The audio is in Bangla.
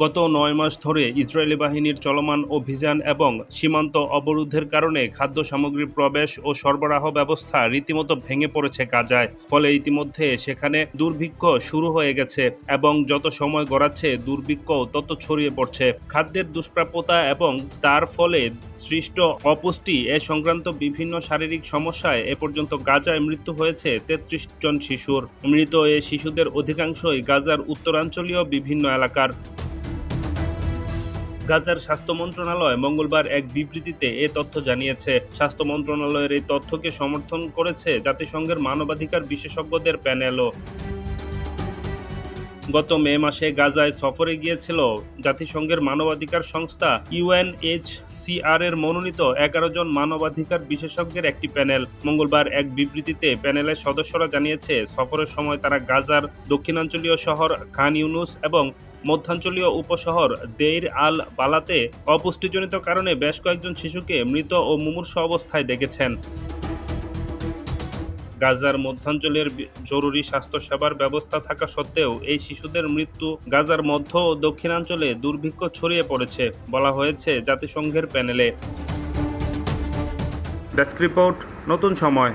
গত নয় মাস ধরে ইসরায়েলি বাহিনীর চলমান অভিযান এবং সীমান্ত অবরোধের কারণে খাদ্য সামগ্রী প্রবেশ ও সরবরাহ ব্যবস্থা রীতিমতো ভেঙে পড়েছে গাজায়। ফলে ইতিমধ্যে সেখানে দুর্ভিক্ষ শুরু হয়ে গেছে এবং যত সময় গড়াচ্ছে দুর্ভিক্ষ তত ছড়িয়ে পড়ছে। খাদ্যের দুষ্প্রাপ্যতা এবং তার ফলে সৃষ্ট অপুষ্টি এ সংক্রান্ত বিভিন্ন শারীরিক সমস্যায় এ পর্যন্ত গাজায় মৃত্যু হয়েছে তেত্রিশ জন শিশুর। মৃত এ শিশুদের অধিকাংশই গাজার উত্তরাঞ্চলীয় বিভিন্ন এলাকার। গাজার স্বাস্থ্য মন্ত্রণালয় মঙ্গলবার এক বিবৃতিতে এ তথ্য জানিয়েছে। স্বাস্থ্য মন্ত্রণালয়ের এই তথ্যকে সমর্থন করেছে জাতিসংঘের মানবাধিকার বিশেষজ্ঞদের প্যানেলও। গত মে মাসে গাজায় সফরে গিয়েছিল জাতিসংঘের মানবাধিকার সংস্থা ইউএনএইচসিআর এর মনোনীত এগারো জন মানবাধিকার বিশেষজ্ঞের একটি প্যানেল। মঙ্গলবার এক বিবৃতিতে প্যানেলের সদস্যরা জানিয়েছে, সফরের সময় তারা গাজার দক্ষিণাঞ্চলীয় শহর খান ইউনুস এবং মধ্যাঞ্চলীয় উপশহর দেইর আল বালাতে অপুষ্টিজনিত কারণে বেশ কয়েকজন শিশুকে মৃত ও মুমূর্ষ অবস্থায় দেখেছেন। গাজার মধ্যাঞ্চলের জরুরি স্বাস্থ্যসেবার ব্যবস্থা থাকা সত্ত্বেও এই শিশুদের মৃত্যু গাজার মধ্য ও দক্ষিণাঞ্চলে দুর্ভিক্ষ ছড়িয়ে পড়েছে বলা হয়েছে জাতিসংঘের প্যানেলে। ডেস্ক রিপোর্ট, নতুন সময়।